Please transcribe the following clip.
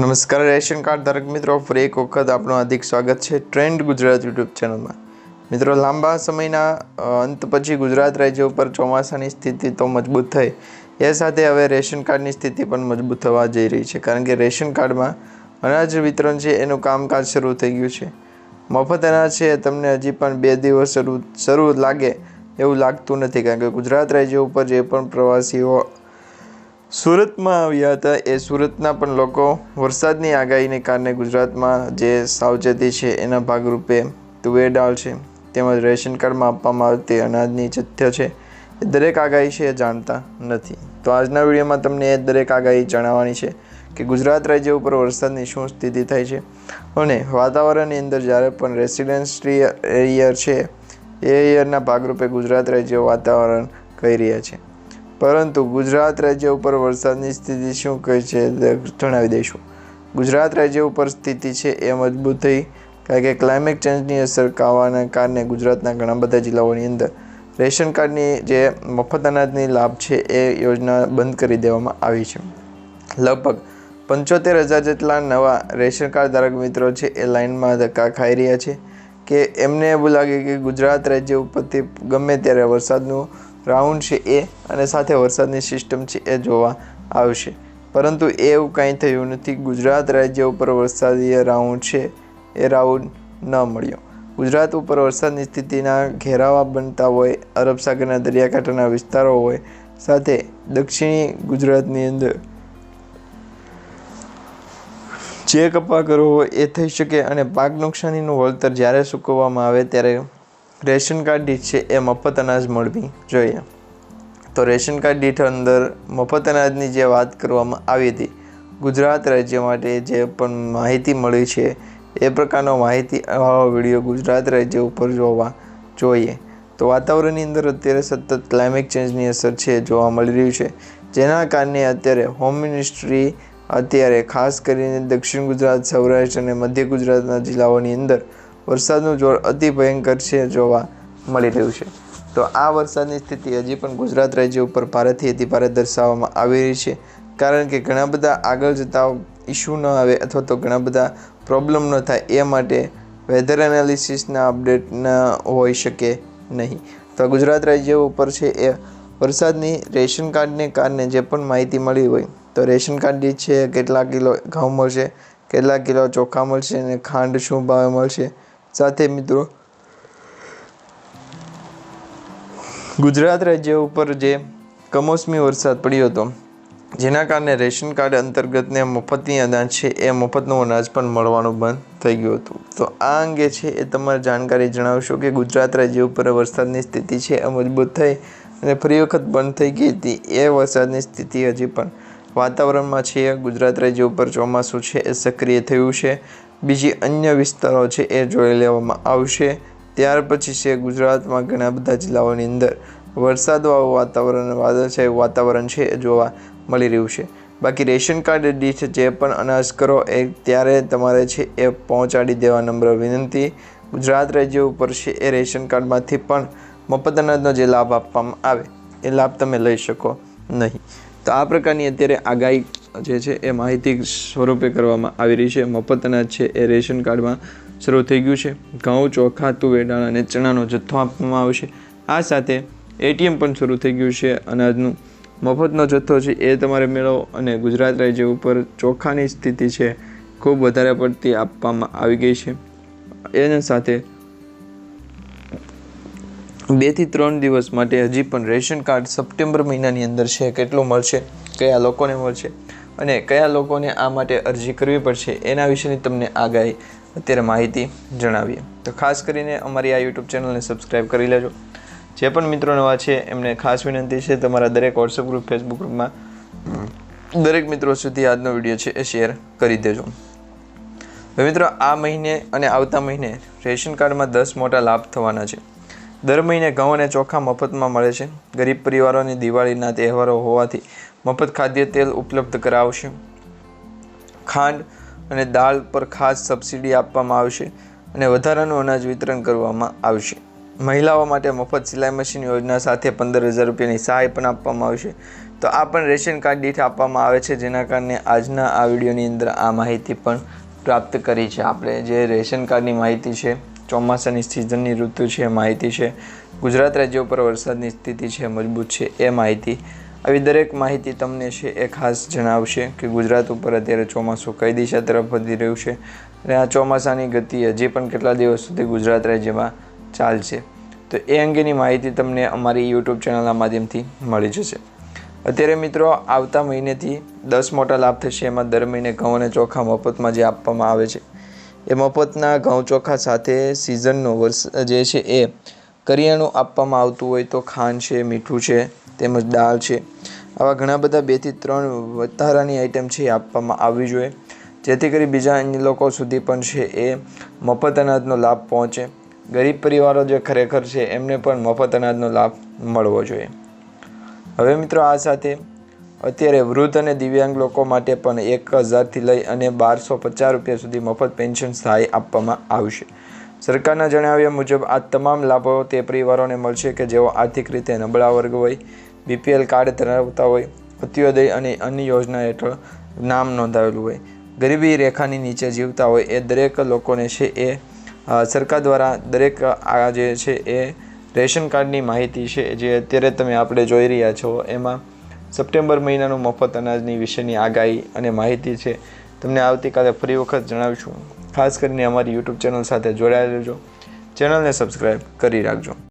નમસ્કાર, ration card ધારક મિત્રો, ફરી એક વખત આપણું હાર્દિક સ્વાગત છે ટ્રેન્ડ ગુજરાત યુટ્યુબ ચેનલમાં. મિત્રો, લાંબા સમયના અંત પછી ગુજરાત રાજ્ય ઉપર ચોમાસાની સ્થિતિ તો મજબૂત થઈ. એ સાથે હવે રેશન કાર્ડની સ્થિતિ પણ મજબૂત થવા જઈ રહી છે, કારણ કે રેશન કાર્ડમાં અનાજ વિતરણ છે, એનું કામકાજ શરૂ થઈ ગયું છે. મફત અનાજ છે, તમને હજી પણ બે દિવસ શરૂ શરૂ લાગે એવું લાગતું નથી, કારણ કે ગુજરાત રાજ્ય ઉપર જે પણ પ્રવાસીઓ સુરતમાં આવ્યા હતા. એ સુરતના પણ લોકો વરસાદની આગાહીને કારણે ગુજરાતમાં જે સાવચેતી છે એના ભાગરૂપે તુવેર દાળ છે, તેમજ રેશન કાર્ડમાં આપવામાં આવતી અનાજની જથ્થો છે, એ દરેક આગાહી છે એ જાણતા નથી. તો આજના વિડીયોમાં તમને એ દરેક આગાહી જણાવવાની છે કે ગુજરાત રાજ્ય ઉપર વરસાદની શું સ્થિતિ થાય છે અને વાતાવરણની અંદર જ્યારે પણ રેસિડેન્સી એરિયા છે, એ એરિયાના ભાગરૂપે ગુજરાત રાજ્ય વાતાવરણ કહી રહ્યા છે. પરંતુ ગુજરાત રાજ્ય ઉપર વરસાદની સ્થિતિ શું કહે છે તે જણાવી દઈશું. ગુજરાત રાજ્ય ઉપર સ્થિતિ છે એ મજબૂત થઈ કારણ કે ક્લાઇમેટ ચેન્જની અસર કાવાના કારણે ગુજરાતના ઘણા બધા જિલ્લાઓની અંદર રેશન કાર્ડની જે મફત અનાજની લાભ છે એ યોજના બંધ કરી દેવામાં આવી છે. લગભગ પંચોતેર હજાર જેટલા નવા રેશન કાર્ડ ધારક મિત્રો છે એ લાઇનમાં ધક્કા ખાઈ રહ્યા છે કે એમને એવું લાગે કે ગુજરાત રાજ્ય ઉપરથી ગમે ત્યારે વરસાદનું રાઉન્ડ છે એ અને સાથે વરસાદની સિસ્ટમ છે એ જોવા આવશે. પરંતુ એવું કાંઈ થયું નથી. ગુજરાત રાજ્ય ઉપર વરસાદીય રાઉન્ડ છે એ રાઉન્ડ ન મળ્યો. ગુજરાત ઉપર વરસાદની સ્થિતિના ઘેરાવા બનતા હોય, અરબ સાગરના દરિયાકાંઠાના વિસ્તારો હોય, સાથે દક્ષિણી ગુજરાતની અંદર જે કપા કરવો હોય એ થઈ શકે અને પાક નુકસાનીનું વળતર જ્યારે સૂકવવામાં આવે ત્યારે રેશન કાર્ડ દીઠ છે, એ મફત અનાજ મળવી જોઈએ. તો રેશન કાર્ડ દીઠ અંદર મફત અનાજની જે વાત કરવામાં આવી હતી, ગુજરાત રાજ્ય માટે જે પણ માહિતી મળી છે, એ પ્રકારનો માહિતી આવા વીડિયો ગુજરાત રાજ્ય ઉપર જોવા જોઈએ. તો વાતાવરણની અંદર અત્યારે સતત ક્લાઇમેટ ચેન્જની અસર છે, જોવા મળી રહ્યું છે. જેના કારણે અત્યારે હોમ મિનિસ્ટ્રી અત્યારે ખાસ કરીને દક્ષિણ ગુજરાત, સૌરાષ્ટ્ર અને મધ્ય ગુજરાતના જિલ્લાઓની અંદર વરસાદનું જોર અતિ ભયંકર છે જોવા મળી રહ્યું છે. તો આ વરસાદની સ્થિતિ હજી પણ ગુજરાત રાજ્ય ઉપર ભારેથી અતિ ભારે દર્શાવવામાં આવી રહી છે. કારણ કે ઘણા બધા આગળ જતા ઇશ્યુ ન આવે અથવા તો ઘણા બધા પ્રોબ્લેમ ન થાય એ માટે વેધર એનાલિસિસના અપડેટ ન હોઈ શકે નહીં. તો ગુજરાત રાજ્ય ઉપર છે એ વરસાદની રેશન કાર્ડને કારણે જે પણ માહિતી મળી હોય, તો રેશન કાર્ડ છે કેટલા કિલો ઘઉં મળશે, કેટલા કિલો ચોખા મળશે અને ખાંડ શું ભાવે મળશે સાથે મિત્રો, ગુજરાત રાજ્ય ઉપર જે કમોસમી વરસાદ પડ્યો હતો, જેના કારણે રેશન કાર્ડ અંતર્ગતને મફતની અનાજ છે એ મફતનું અનાજ પણ મળવાનું બંધ થઈ ગયું હતું. તો આ અંગે છે એ તમારે જાણકારી જણાવશો કે ગુજરાત રાજ્ય ઉપર વરસાદની સ્થિતિ છે એ મજબૂત થઈ અને ફરી વખત બંધ થઈ ગઈ હતી. એ વરસાદની સ્થિતિ હજી પણ વાતાવરણમાં છે. ગુજરાત રાજ્ય ઉપર ચોમાસું છે એ સક્રિય થયું છે. બીજી અન્ય વિસ્તારો છે એ જોઈ લેવામાં આવશે. ત્યાર પછી છે ગુજરાતમાં ઘણા બધા જિલ્લાઓની અંદર વરસાદવાળું વાતાવરણ વાદળછાયું વાતાવરણ છે એ જોવા મળી રહ્યું છે. બાકી રેશન કાર્ડ દીઠ જે પણ અનાજ કરો એ ત્યારે તમારે છે એ પહોંચાડી દેવા નમ્ર વિનંતી. ગુજરાત રાજ્ય ઉપર છે એ રેશન કાર્ડમાંથી પણ મફત અનાજનો જે લાભ આપવામાં આવે, એ લાભ તમે લઈ શકો નહીં. તો આ પ્રકારની અત્યારે આગાહી જે છે એ માહિતી સ્વરૂપે કરવામાં આવી રહી છે. મફત અનાજ છે એ રેશન કાર્ડમાં શરૂ થઈ ગયું છે. ઘઉં, ચોખા, તુવેર, દાળ અને ચણાનો જથ્થો આપવામાં આવશે. આ સાથે એટીએમ પણ શરૂ થઈ ગયું છે અનાજનું. મફતનો જથ્થો છે એ તમારે મેળવો અને ગુજરાત રાજ્ય ઉપર ચોખાની સ્થિતિ છે ખૂબ વધારે પડતી આપવામાં આવી ગઈ છે. એના સાથે બેથી ત્રણ દિવસ માટે હજી પણ રેશન કાર્ડ સપ્ટેમ્બર મહિનાની અંદર છે. કેટલું મળશે? કયા લોકોને મળશે? અને કયા લોકોને આ માટે અરજી કરવી પડશે એના વિશેની તમને આગાહી અત્યારે માહિતી જણાવીએ. તો ખાસ કરીને અમારી આ યુટ્યુબ ચેનલને સબસ્ક્રાઈબ કરી લેજો. જે પણ મિત્રો નવા છે, એમને ખાસ વિનંતી છે તમારા દરેક વોટ્સઅપ ગ્રુપ ફેસબુક ગ્રુપમાં દરેક મિત્રો સુધી આજનો વીડિયો છે એ શેર કરી દેજો. હવે મિત્રો, આ મહિને અને આવતા મહિને રેશન કાર્ડમાં દસ મોટા લાભ થવાના છે. દર મહિને ઘઉં અને ચોખા મફતમાં મળે છે. ગરીબ પરિવારોની દિવાળીના તહેવારો હોવાથી મફત ખાદ્ય તેલ ઉપલબ્ધ કરાવશે. ખાંડ અને દાળ પર ખાસ સબસિડી આપવામાં આવશે અને વધારાનું અનાજ વિતરણ કરવામાં આવશે. મહિલાઓ માટે મફત સિલાઈ મશીન યોજના સાથે પંદર હજાર રૂપિયાની સહાય પણ આપવામાં આવશે. તો આ પણ રેશન કાર્ડ દીઠ આપવામાં આવે છે, જેના કારણે આજના આ વિડીયોની અંદર આ માહિતી પણ પ્રાપ્ત કરી છે. આપણે જે રેશન કાર્ડની માહિતી છે, ચોમાસાની સિઝનની ઋતુ છે, માહિતી છે, ગુજરાત રાજ્ય ઉપર વરસાદની સ્થિતિ છે, મજબૂત છે, એ માહિતી આવી દરેક માહિતી તમને છે એ ખાસ જણાવશે કે ગુજરાત ઉપર અત્યારે ચોમાસું કઈ દિશા તરફ વધી રહ્યું છે અને આ ચોમાસાની ગતિ હજી પણ કેટલા દિવસ સુધી ગુજરાત રાજ્યમાં ચાલશે. તો એ અંગેની માહિતી તમને અમારી યુટ્યુબ ચેનલના માધ્યમથી મળી જશે. અત્યારે મિત્રો, આવતા મહિનેથી દસ મોટા લાભ થશે. એમાં દર મહિને ઘઉં અને ચોખા મફતમાં જે આપવામાં આવે છે. એ મફતના ઘઉં ચોખા સાથે સિઝનનો વર્ષ જે છે એ કરિયાણું આપવામાં આવતું હોય તો ખાંડ છે, મીઠું છે, તેમજ દાળ છે. આવા ઘણા બધા બેથી ત્રણ વધારાની આઈટમ છે એ આપવામાં આવવી જોઈએ. જેથી કરી બીજા અન્ય લોકો સુધી પણ છે એ મફત અનાજનો લાભ પહોંચે. ગરીબ પરિવારો જે ખરેખર છે એમને પણ મફત અનાજનો લાભ મળવો જોઈએ. હવે મિત્રો આ સાથે અત્યારે વૃદ્ધ અને દિવ્યાંગ લોકો માટે પણ એક હજારથી લઈ અને બારસો પચાસ રૂપિયા સુધી મફત પેન્શન સહાય આપવામાં આવશે. સરકારના જણાવ્યા મુજબ, આ તમામ લાભો તે પરિવારોને મળશે કે જેઓ આર્થિક રીતે નબળા વર્ગ હોય, બીપીએલ કાર્ડ ધરાવતા હોય અત્યોદય અને અન્ય યોજના હેઠળ નામ નોંધાવેલું હોય. ગરીબી રેખાની નીચે જીવતા હોય એ દરેક લોકોને છે એ સરકાર દ્વારા દરેક આ જે છે એ રેશન કાર્ડની માહિતી છે જે અત્યારે તમે આપણે જોઈ રહ્યા છો, એમાં સપ્ટેમ્બર મહિનાનું મફત અનાજની વિશેની આગાહી અને માહિતી છે. તમને આવતીકાલે ફરી વખત જણાવીશું. ખાસ કરીને અમારી યુટ્યુબ ચેનલ સાથે જોડાયેલ રહેજો. ચેનલને સબસ્ક્રાઈબ કરી રાખજો.